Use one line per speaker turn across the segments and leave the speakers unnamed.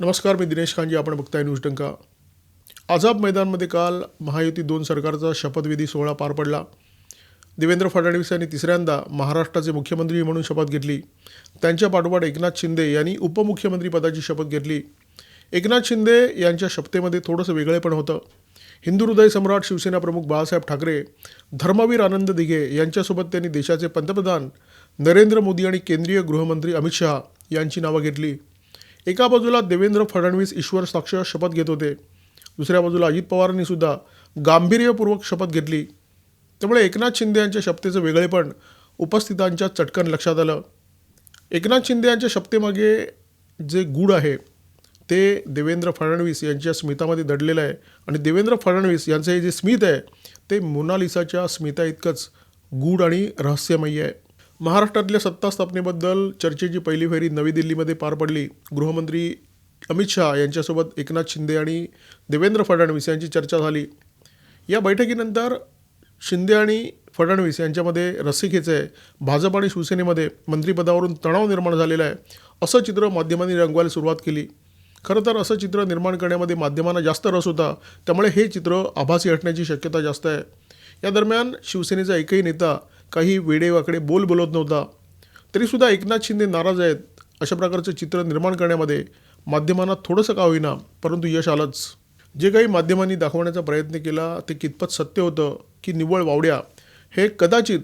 नमस्कार मी दिनेश खानजी आपण बघताय न्यूज टंका आझाद मैदानमध्ये काल महायुती दोन सरकारचा शपथविधी सोहळा पार पडला. देवेंद्र फडणवीस यांनी तिसऱ्यांदा महाराष्ट्राचे मुख्यमंत्री म्हणून शपथ घेतली. त्यांच्या पाठोपाठ एकनाथ शिंदे यांनी उपमुख्यमंत्री पदाची शपथ घेतली. एकनाथ शिंदे यांच्या शपथेमध्ये थोडंसं वेगळेपण होतं. हिंदू हृदय सम्राट शिवसेना प्रमुख बाळासाहेब ठाकरे धर्मवीर आनंद दिघे यांच्यासोबत त्यांनी देशाचे पंतप्रधान नरेंद्र मोदी आणि केंद्रीय गृहमंत्री अमित शहा यांची नावं घेतली. एका बाजूला देवेंद्र फडणवीस ईश्वर साक्ष शपथ घेत होते. दुसऱ्या बाजूला अजित पवारांनी सुद्धा गांभीर्यपूर्वक शपथ घेतली. त्यामुळे एकनाथ शिंदे यांच्या शपथेचं वेगळेपण उपस्थितांच्या चटकन लक्षात आलं. एकनाथ शिंदे यांच्या शपथेमागे जे गूढ आहे ते देवेंद्र फडणवीस यांच्या स्मितामध्ये दडलेलं आहे. आणि देवेंद्र फडणवीस यांचं हे जे स्मित आहे ते मोनालिसाच्या स्मिता इतकंच गूढ आणि रहस्यमयी आहे. महाराष्ट्रातल्या सत्ता स्थापनेबद्दल चर्चेची पहिली फेरी नवी दिल्लीमध्ये पार पडली. गृहमंत्री अमित शहा यांच्यासोबत एकनाथ शिंदे आणि देवेंद्र फडणवीस यांची चर्चा झाली. या बैठकीनंतर शिंदे आणि फडणवीस यांच्यामध्ये रस्सीखेच आहे भाजप आणि शिवसेनेमध्ये मंत्रिपदावरून तणाव निर्माण झालेला आहे असं चित्र माध्यमांनी रंगवायला सुरुवात केली. खरं तर असं चित्र निर्माण करण्यामध्ये माध्यमांना जास्त रस होता त्यामुळे हे चित्र आभासी हटण्याची शक्यता जास्त आहे. या दरम्यान शिवसेनेचा एकही नेता काही वेडेवाकडे बोल बोलत नव्हता. तरीसुद्धा एकनाथ शिंदे नाराज आहेत अशा प्रकारचं चित्र निर्माण करण्यामध्ये माध्यमांना थोडंसं का होईना परंतु यश आलंच. जे काही माध्यमांनी दाखवण्याचा प्रयत्न केला ते कितपत सत्य होतं की निव्वळ वावड्या हे कदाचित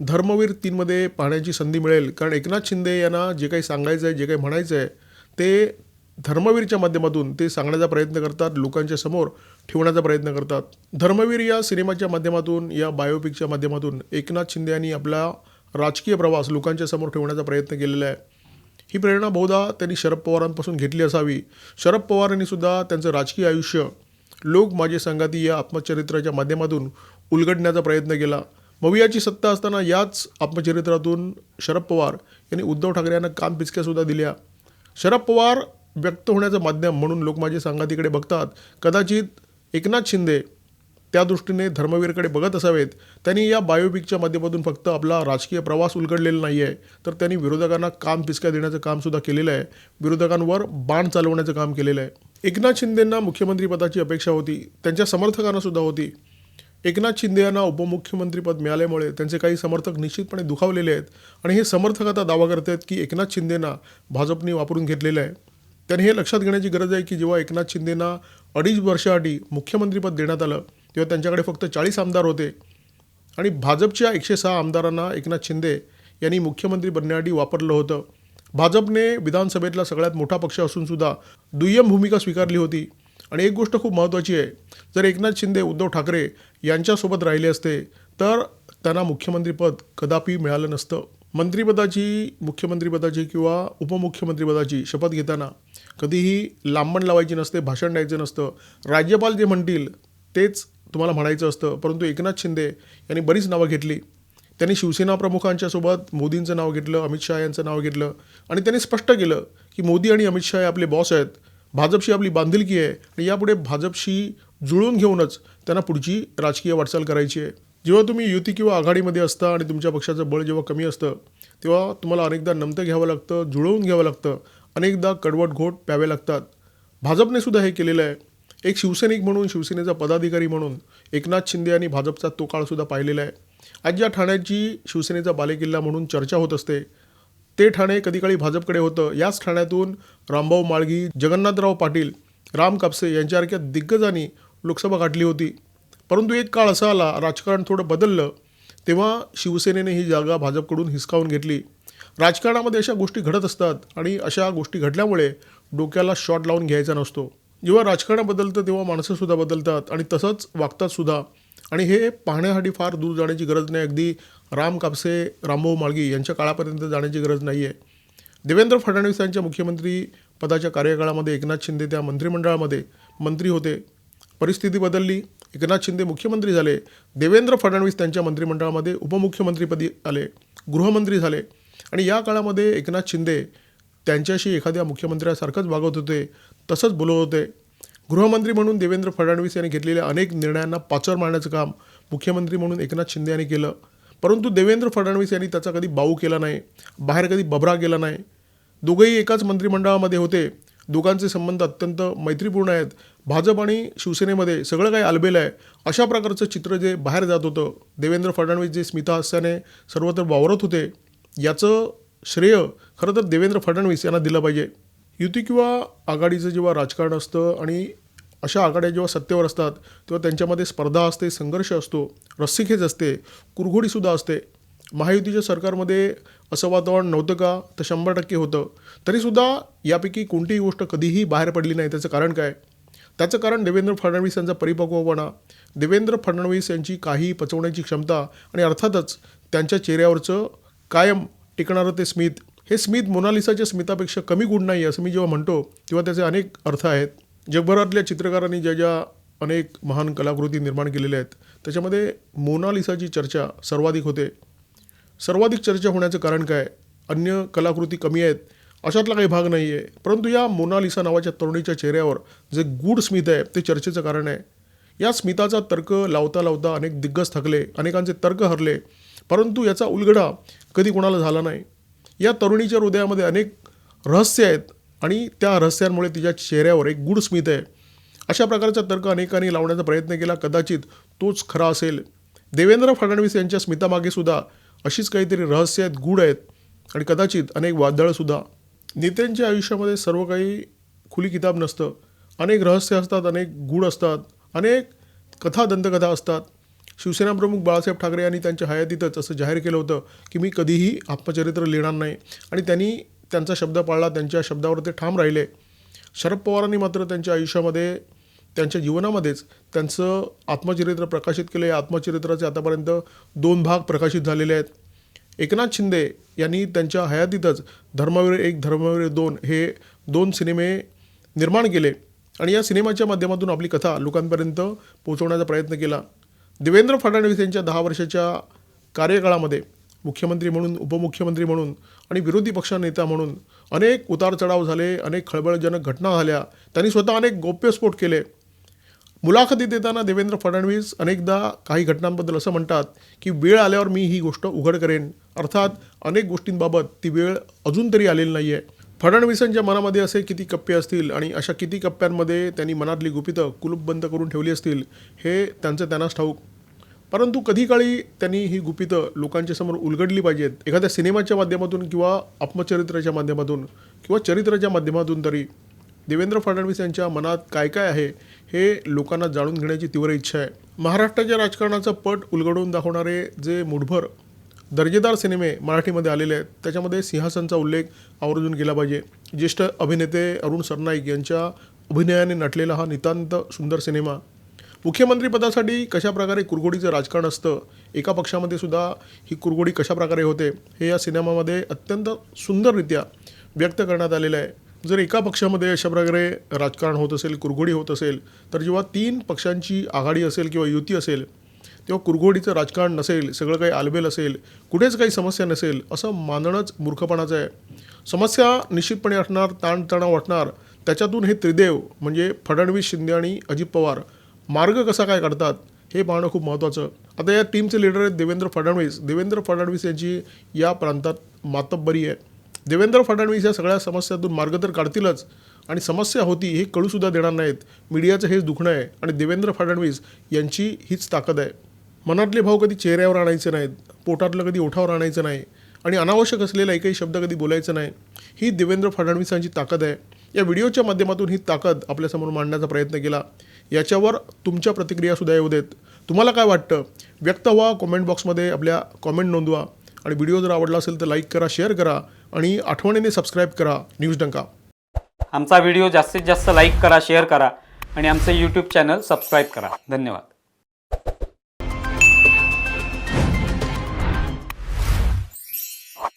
धर्मवीर तीनमध्ये पाहण्याची संधी मिळेल. कारण एकनाथ शिंदे यांना जे काही सांगायचं आहे जे काही म्हणायचं आहे ते धर्मवीरच्या माध्यमातून ते सांगण्याचा प्रयत्न करतात लोकांच्या समोर ठेवण्याचा प्रयत्न करतात. धर्मवीर या सिनेमाच्या माध्यमातून या बायोपिकच्या माध्यमातून एकनाथ शिंदे यांनी आपला राजकीय प्रवास लोकांच्या समोर ठेवण्याचा प्रयत्न केलेला आहे. ही प्रेरणा बहुधा त्यांनी शरद पवारांपासून घेतली असावी. शरद पवार यांनी सुद्धा त्यांचं राजकीय आयुष्य लोक माझे संगाती या आत्मचरित्राच्या माध्यमातून उलगडण्याचा प्रयत्न केला. मवियाची सत्ता असताना याच आत्मचरित्रातून शरद पवार यांनी उद्धव ठाकरे यांना कान पिचक्यासुद्धा दिल्या. शरद पवार व्यक्त होण्याचं माध्यम म्हणून लोक माझे संगातीकडे बघतात. कदाचित एकनाथ शिंदे त्या दृष्टीने धर्मवीरकडे बघत असावेत. त्यांनी या बायोपिकच्या माध्यमातून फक्त आपला राजकीय प्रवास उलगडलेला नाही आहे तर त्यांनी विरोधकांना काम पिचक्या देण्याचं कामसुद्धा केलेलं आहे. विरोधकांवर बाण चालवण्याचं काम केलेलं आहे. एकनाथ शिंदेंना मुख्यमंत्रीपदाची अपेक्षा होती. त्यांच्या समर्थकांना सुद्धा होती. एकनाथ शिंदे यांना उपमुख्यमंत्रीपद मिळाल्यामुळे त्यांचे काही समर्थक निश्चितपणे दुखावलेले आहेत. आणि हे समर्थक आता दावा करत आहेत की एकनाथ शिंदेंना भाजपने वापरून घेतलेलं आहे. त्यांनी हे लक्षात घेण्याची गरज आहे की जेव्हा एकनाथ शिंदेंना अडीच वर्षाआधी मुख्यमंत्रीपद देण्यात आलं तेव्हा त्यांच्याकडे फक्त चाळीस आमदार होते. आणि भाजपच्या एकशे सहा आमदारांना एकनाथ शिंदे यांनी मुख्यमंत्री बनण्यासाठी वापरलं होतं. भाजपने विधानसभेतला सगळ्यात मोठा पक्ष असूनसुद्धा दुय्यम भूमिका स्वीकारली होती. आणि एक गोष्ट खूप महत्त्वाची आहे जर एकनाथ शिंदे उद्धव ठाकरे यांच्यासोबत राहिले असते तर त्यांना मुख्यमंत्रीपद कदापि मिळालं नसतं. मंत्रिपदाची मुख्यमंत्रीपदाची किंवा उपमुख्यमंत्रीपदाची शपथ घेताना कधीही लांबण लावायची नसते भाषण द्यायचं नसतं. राज्यपाल जे म्हणतील तेच तुम्हाला म्हणायचं असतं. परंतु एकनाथ शिंदे यांनी बरीच नावं घेतली. त्यांनी शिवसेना प्रमुखांच्या सोबत मोदींचं नाव घेतलं अमित शहा यांचं नाव घेतलं. आणि त्यांनी स्पष्ट केलं की मोदी आणि अमित शहा हे आपले बॉस आहेत. भाजपशी आपली बांधिलकी आहे आणि यापुढे भाजपशी जुळून घेऊनच त्यांना पुढची राजकीय वाटचाल करायची आहे. जेव्हा तुम्ही युती किंवा आघाडीमध्ये असता आणि तुमच्या पक्षाचं बळ जेव्हा कमी असतं तेव्हा तुम्हाला अनेकदा नमतं घ्यावं लागतं जुळवून घ्यावं लागतं अनेकदा कडवट घोट प्यावे लागतात. भाजपने सुद्धा हे केलेलं आहे. एक शिवसैनिक म्हणून शिवसेनेचा पदाधिकारी म्हणून एकनाथ शिंदे यांनी भाजपचा तो काळसुद्धा पाहिलेला आहे. आज ज्या ठाण्याची शिवसेनेचा बालेकिल्ला म्हणून चर्चा होत असते ते ठाणे कधी काळी भाजपकडे होतं. याच ठाण्यातून रामभाऊ माळगी जगन्नाथराव पाटील राम कापसे यांच्यासारख्या दिग्गजांनी लोकसभा गाठली होती. परंतु एक काळ असा आला राजकारण थोडं बदललं तेव्हा शिवसेनेने ही जागा भाजपकडून हिसकावून घेतली. राजकारणामध्ये अशा गोष्टी घडत असतात आणि अशा गोष्टी घडल्यामुळे डोक्याला शॉट लावून घ्यायचा नसतो. जेव्हा राजकारण बदलतं तेव्हा माणसंसुद्धा बदलतात आणि तसंच वागतातसुद्धा आणि हे पाहण्यासाठी फार दूर जाण्याची गरज नाही. अगदी राम कापसे रामभाऊ माळगी यांच्या काळापर्यंत जाण्याची गरज नाही आहे देवेंद्र फडणवीस यांच्या मुख्यमंत्री पदाच्या कार्यकाळामध्ये एकनाथ शिंदे त्या मंत्रिमंडळामध्ये मंत्री होते. परिस्थिती बदलली. एकनाथ शिंदे मुख्यमंत्री झाले देवेंद्र फडणवीस त्यांच्या मंत्रिमंडळामध्ये उपमुख्यमंत्रीपदी आले गृहमंत्री झाले आणि या काळामध्ये एकनाथ शिंदे त्यांच्याशी एखाद्या मुख्यमंत्र्यासारखंच वागत होते तसंच बोलत होते. गृहमंत्री म्हणून देवेंद्र फडणवीस यांनी घेतलेल्या अनेक निर्णयांना पाचर मारण्याचं काम मुख्यमंत्री म्हणून एकनाथ शिंदे यांनी केलं. परंतु देवेंद्र फडणवीस यांनी त्याचा कधी बाऊ केला नाही बाहेर कधी बबरा केला नाही. दोघंही एकाच मंत्रिमंडळामध्ये होते. दोघांचे संबंध अत्यंत मैत्रीपूर्ण आहेत. भाजप आणि शिवसेनेमध्ये सगळं काही आलबेलं आहे. अशा प्रकारचं चित्र जे बाहेर जात होतं देवेंद्र फडणवीस जे स्मिताहास्याने सर्वत्र वावरत होते याचं श्रेय खरं तर देवेंद्र फडणवीस यांना दिलं पाहिजे. युती किंवा आघाडीचं जेव्हा राजकारण असतं आणि अशा आघाड्या जेव्हा सत्तेवर असतात तेव्हा त्यांच्यामध्ये स्पर्धा असते संघर्ष असतो रस्सीखेच असते कुरघोडीसुद्धा असते. महायुतीच्या सरकारमध्ये असं वातावरण नव्हतं का? तर शंभर टक्के होतं. तरीसुद्धा यापैकी कोणतीही गोष्ट कधीही बाहेर पडली नाही. त्याचं कारण काय? त्याचं कारण देवेंद्र फडणवीस यांचा परिपक्वपणा देवेंद्र फडणवीस यांची काही पचवण्याची क्षमता आणि अर्थातच त्यांच्या चेहऱ्यावरचं कायम टिकणारं ते स्मित. हे स्मित मोनालिसाच्या स्मितापेक्षा कमी गुण नाही असं मी जेव्हा म्हणतो तेव्हा त्याचे अनेक अर्थ आहेत. जगभरातल्या चित्रकारांनी ज्या ज्या अनेक महान कलाकृती निर्माण केलेल्या आहेत त्याच्यामध्ये मोनालिसाची चर्चा सर्वाधिक होते. सर्वाधिक चर्चा होण्याचं कारण काय? अन्य कलाकृती कमी आहेत. अशातला काही भाग नाही आहे परंतु या मोनालिसा नावाच्या तरुणीच्या चेहऱ्यावर जे गूढ स्मित आहे ते चर्चेचं कारण आहे. या स्मिताचा तर्क लावता लावता अनेक दिग्गज थकले अनेकांचे तर्क हरले. परंतु याचा उलगडा कधी कोणाला झाला नाही. या तरुणीच्या हृदयामध्ये अनेक रहस्य आहेत आणि त्या रहस्यांमुळे तिच्या चेहऱ्यावर एक गूढ स्मित आहे. अशा प्रकारचा तर्क अनेकांनी लावण्याचा प्रयत्न केला. कदाचित तोच खरा असेल. देवेंद्र फडणवीस यांच्या स्मितामागे सुद्धा अशीच काहीतरी रहस्य आहेत गूढ आहेत आणि कदाचित अनेक वादळंसुद्धा नेत्यांच्या आयुष्यामध्ये सर्व काही खुली किताब नसतं. अनेक रहस्य असतात अनेक गूढ असतात अनेक कथा दंतकथा असतात. शिवसेना प्रमुख बाळासाहेब ठाकरे यांनी त्यांच्या हयातीतच असं जाहीर केलं होतं की मी कधीही आत्मचरित्र लिहिणार नाही. आणि त्यांनी त्यांचा शब्द पाळला त्यांच्या शब्दावर ते ठाम राहिले. शरद पवारांनी मात्र त्यांच्या आयुष्यामध्ये त्यांच्या जीवनामध्येच त्यांचं आत्मचरित्र प्रकाशित केलं. या आत्मचरित्राचे आतापर्यंत दोन भाग प्रकाशित झालेले आहेत. एकनाथ शिंदे यांनी त्यांच्या हयातीतच धर्मवीर एक धर्मवीर दोन हे दोन सिनेमे निर्माण केले आणि या सिनेमाच्या माध्यमातून आपली कथा लोकांपर्यंत पोहोचवण्याचा प्रयत्न केला. देवेंद्र फडणवीस यांच्या दहा वर्षाच्या कार्यकाळामध्ये मुख्यमंत्री म्हणून उपमुख्यमंत्री म्हणून आणि विरोधी पक्षनेता म्हणून अनेक उतारचढाव झाले अनेक खळबळजनक घटना झाल्या. त्यांनी स्वतः अनेक गौप्यस्फोट केले. मुलाखती देताना देवेंद्र फडणवीस अनेकदा काही घटनांबद्दल असं म्हणतात की वेळ आल्यावर मी ही गोष्ट उघड करेन. अर्थात अनेक गोष्टींबाबत ती वेळ अजून तरी आलेली नाही आहे फडणवीसांच्या मनामध्ये असे किती कप्पे असतील आणि अशा किती कप्प्यांमध्ये त्यांनी मनातली गुपितं कुलूपबंद करून ठेवली असतील हे त्यांचं त्यांनाच ठाऊक. परंतु कधी काळी त्यांनी ही गुपितं लोकांच्या समोर उलगडली पाहिजेत एखाद्या सिनेमाच्या माध्यमातून किंवा आत्मचरित्राच्या माध्यमातून किंवा चरित्राच्या माध्यमातून तरी. देवेंद्र फडणवीस यांच्या मनात काय काय आहे हे लोकांना जाणून घेण्याची तीव्र इच्छा आहे. महाराष्ट्राच्या राजकारणाचा पट उलगडून दाखवणारे जे मुठभर दर्जेदार सिनेमे मराठीमध्ये आलेले आहेत त्याच्यामध्ये सिंहासनचा उल्लेख आवर्जून केला पाहिजे. ज्येष्ठ अभिनेते अरुण सरनाईक यांच्या अभिनयाने नटलेला हा नितांत सुंदर सिनेमा. मुख्यमंत्रीपदासाठी कशाप्रकारे कुरघोडीचं राजकारण असतं एका पक्षामध्ये सुद्धा ही कुरघोडी कशाप्रकारे होते हे या सिनेमामध्ये अत्यंत सुंदररित्या व्यक्त करण्यात आलेलं आहे. जर एका पक्षामध्ये अशा प्रकारे राजकारण होत असेल कुरघोडी होत असेल तर जेव्हा तीन पक्षांची आघाडी असेल किंवा युती असेल तेव्हा कुरघोडीचं राजकारण नसेल सगळं काही आलबेल असेल कुठेच काही समस्या नसेल असं मानणंच मूर्खपणाचं आहे. समस्या निश्चितपणे असणार ताणतणाव असणार त्याच्यातून हे त्रिदेव म्हणजे फडणवीस शिंदे आणि अजित पवार मार्ग कसा काय काढतात हे पाहणं खूप महत्त्वाचं. आता या टीमचे लीडर आहेत देवेंद्र फडणवीस. देवेंद्र फडणवीस यांची या प्रांतात मातब्बरी आहे. देवेंद्र फडणवीस या सगळ्या समस्यातून मार्ग तर काढतीलच. आणि समस्या होती हे कळूसुद्धा देणार नाहीत. मीडियाचं हेच दुखणं आहे आणि देवेंद्र फडणवीस यांची हीच ताकद आहे. मनातले भाव कधी चेहऱ्यावर आणायचे नाहीत पोटातलं कधी ओठावर आणायचं नाही आणि अनावश्यक असलेला एकही शब्द कधी बोलायचं नाही. ही देवेंद्र फडणवीसांची ताकद आहे. या व्हिडिओच्या माध्यमातून ही ताकद आपल्यासमोर मांडण्याचा प्रयत्न केला. याच्यावर तुमच्या प्रतिक्रियासुद्धा येऊ देत. तुम्हाला काय वाटतं? व्यक्त व्हा कॉमेंट बॉक्समध्ये आपल्या कॉमेंट नोंदवा. आणि व्हिडिओ जर आवडला असेल तर लाईक करा शेअर करा आणि आठवणीने सबस्क्राईब करा न्यूज डंका.
आमचा व्हिडिओ जास्तीत जास्त लाईक करा शेअर करा आणि आमचं यूट्यूब चॅनल सबस्क्राईब करा. धन्यवाद.